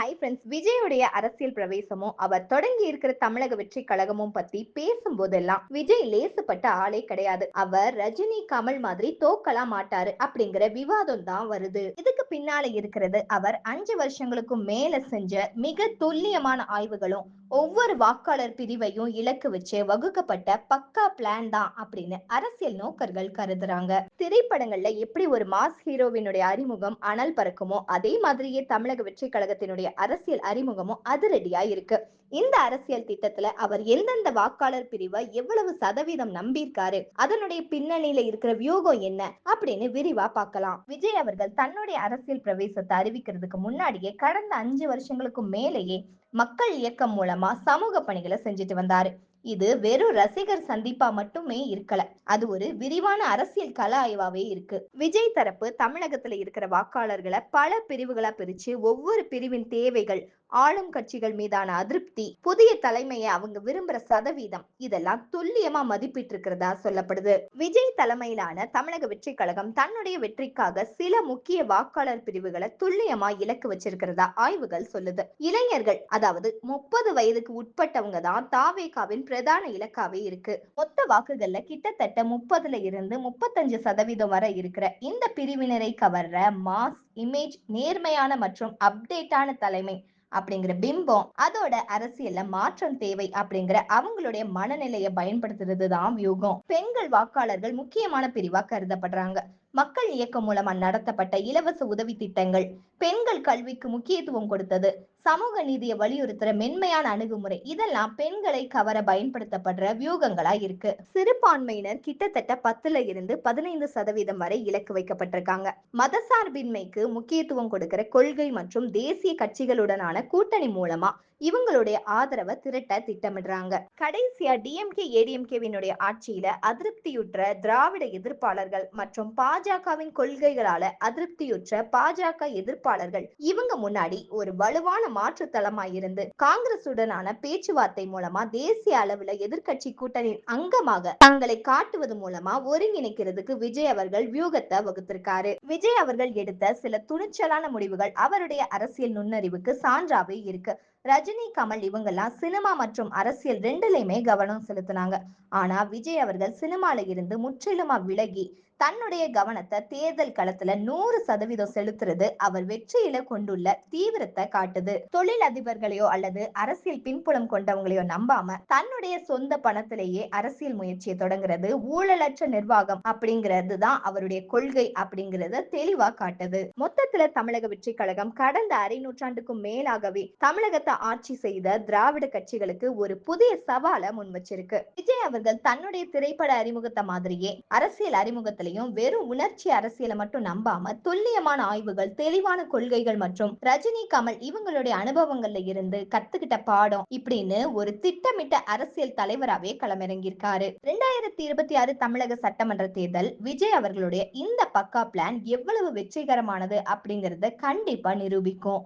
Hi friends விஜயுடைய அரசியல் பிரவேசமும் அவர் தொடங்கி இருக்கிற தமிழக வெற்றி கழகமும் பத்தி பேசும்போதெல்லாம் விஜய் லேசுப்பட்ட ஆளே கிடையாது. அவர் ரஜினி கமல் மாதிரி தோக்கலாம் மாட்டாரு அப்படிங்கிற விவாதம் தான் வருது. இதுக்கு பின்னால இருக்கிறது அவர் அஞ்சு வருஷங்களுக்கும் மேல செஞ்ச மிக துல்லியமான ஆய்வுகளும் ஒவ்வொரு வாக்காளர் பிரிவையும் இலக்கு வச்சு வகுக்கப்பட்ட பக்கா பிளான் தான் அப்படின்னு அரசியல் நோக்கர்கள் கருதுறாங்க. திரைப்படங்கள்ல எப்படி ஒரு மாஸ் ஹீரோவினுடைய அறிமுகம் அனல் பறக்குமோ அதே மாதிரியே தமிழக வெற்றி கழகத்தினுடைய அரசியல் அறிமுகமும் அதிரடியா இருக்கு. இந்த அரசியல் திட்டத்துல அவர் எந்தெந்த வாக்காளர் பிரிவை எவ்வளவு சதவீதம் நம்பியிருக்காரு அதனுடைய பின்னணியில இருக்கிற வியூகம் என்ன அப்படின்னு விரிவா பார்க்கலாம். விஜய் அவர்கள் தன்னுடைய அரசியல் பிரவேசத்தை அறிவிக்கிறதுக்கு முன்னாடியே கடந்த அஞ்சு வருஷங்களுக்கு மேலேயே மக்கள் இயக்கம் மூலமா சமூக பணிகளை செஞ்சுட்டு வந்தாரு. இது வெறும் ரசிகர் சந்திப்பா மட்டுமே இருக்கல. அது ஒரு விரிவான அரசியல் கல ஆய்வாவே இருக்கு. விஜய் தரப்பு தமிழகத்துல இருக்கிற வாக்காளர்களை பல பிரிவுகளா பிரிச்சு ஒவ்வொரு பிரிவின் தேவைகள் ஆளும் கட்சிகள் மீதான அதிருப்தி புதிய தலைமையை அவங்க விரும்புற சதவீதம் இதெல்லாம் துல்லியமா மதிப்பிட்டு இருக்கிறதா சொல்லப்படுது. விஜய் தலைமையிலான தமிழக வெற்றி கழகம் தன்னுடைய வெற்றிக்காக சில முக்கிய வாக்காளர் பிரிவுகளை துல்லியமா இலக்கு வச்சிருக்கிறதா ஆய்வுகள் சொல்லுது. இளைஞர்கள் அதாவது முப்பது வயதுக்கு உட்பட்டவங்க தான் தாவேகாவின் பிரதான இலக்காவே இருக்கு. மொத்த வாக்குகள்ல கிட்டத்தட்ட முப்பதுல இருந்து முப்பத்தஞ்சு சதவீதம் வரை இருக்கிற இந்த பிரிவினரை கவர்ற மாஸ் இமேஜ் நேர்மையான மற்றும் அப்டேட்டான தலைமை அப்படிங்கிற பிம்பம் அதோட அரசியல்ல மாற்றம் தேவை அப்படிங்கிற அவங்களுடைய மனநிலையை பயன்படுத்துறது தான் வியூகம் பெண்கள் வாக்காளர்கள் முக்கியமான பிரிவா கருதப்படுறாங்க. மக்கள் இயக்கம் மூலமா நடத்தப்பட்ட இலவச உதவி திட்டங்கள் பெண்கள் கல்விக்கு முக்கியத்துவம் கொடுத்தது. சமூக நீதியை வலியுறுத்துற மென்மையான அணுகுமுறை இதெல்லாம் பெண்களை கவர பயன்படுத்தப்படுற வியூகங்களா இருக்கு. சிறுபான்மையினர் கிட்டத்தட்ட பத்துல இருந்து பதினைந்து சதவீதம் வரை இலக்கு வைக்கப்பட்டிருக்காங்க. மதசார்பின்மைக்கு முக்கியத்துவம் கொடுக்கிற கொள்கை மற்றும் தேசிய கட்சிகளுடனான கூட்டணி மூலமா இவங்களுடைய ஆதரவை திரட்ட திட்டமிடுறாங்க. கடைசியா டிஎம்கே ஏடிஎம்கேவினுடைய ஆட்சியில அதிருப்தியுற்ற திராவிட எதிர்ப்பாளர்கள் மற்றும் பாஜகவின் கொள்கைகளால அதிருப்தியுற்ற பாஜக எதிர்ப்பாளர்கள் இவங்க முன்னாடி ஒரு வலுவான மாற்று தளமாய் இருந்து காங்கிரசுடனான பேச்சுவார்த்தை மூலமா தேசிய அளவுல எதிர்கட்சி கூட்டணியின் அங்கமாக தங்களை காட்டுவது மூலமா ஒருங்கிணைக்கிறதுக்கு விஜய் அவர்கள் வியூகத்தை வகுத்திருக்காரு. விஜய் அவர்கள் எடுத்த சில துணிச்சலான முடிவுகள் அவருடைய அரசியல் நுண்ணறிவுக்கு சான்று சான்றாவே இருக்கு. ரஜினி கமல் இவங்கெல்லாம் சினிமா மற்றும் அரசியல் ரெண்டுலையுமே கவனம் செலுத்தினாங்க. ஆனா விஜய் அவர்கள் சினிமால இருந்து முற்றிலுமா விலகி தன்னுடைய கவனத்தை தேர்தல் களத்துல நூறு சதவீதம் செலுத்துறது அவர் வெற்றியில கொண்டுள்ள தீவிரத்தை காட்டுது. தொழில் அதிபர்களையோ அல்லது அரசியல் பின்புலம் கொண்டவங்களையோ நம்பாம தன்னுடைய சொந்த பணத்திலேயே அரசியல் முயற்சியை தொடங்குறது ஊழலற்ற நிர்வாகம் அப்படிங்கிறது தான் அவருடைய கொள்கை அப்படிங்கறத தெளிவா காட்டுது. மொத்தத்துல தமிழக வெற்றி கழகம் கடந்த அரை நூற்றாண்டுக்கும் மேலாகவே தமிழகத்தை ஆட்சி செய்த திராவிட கட்சிகளுக்கு ஒரு புதிய சவாலை முன் வச்சிருக்கு விஜய் அவர்கள் தன்னுடைய திரைப்பட அறிமுகத்தை மாதிரியே அரசியல் அரசியலையும் வெறும் உணர்ச்சி அரசியலை மட்டும் நம்பாம துல்லியமான ஆய்வுகள் தெளிவான கொள்கைகள் மற்றும் ரஜினி கமல் இவங்களுடைய அனுபவங்கள்ல இருந்து கத்துக்கிட்ட பாடம் இப்படின்னு ஒரு திட்டமிட்ட அரசியல் தலைவராகவே களமிறங்கியிருக்காரு. ரெண்டாயிரத்தி இருபத்தி ஆறு தமிழக சட்டமன்ற தேர்தல் விஜய் அவர்களுடைய இந்த பக்கா பிளான் எவ்வளவு வெற்றிகரமானது அப்படிங்கறத கண்டிப்பா நிரூபிக்கும்.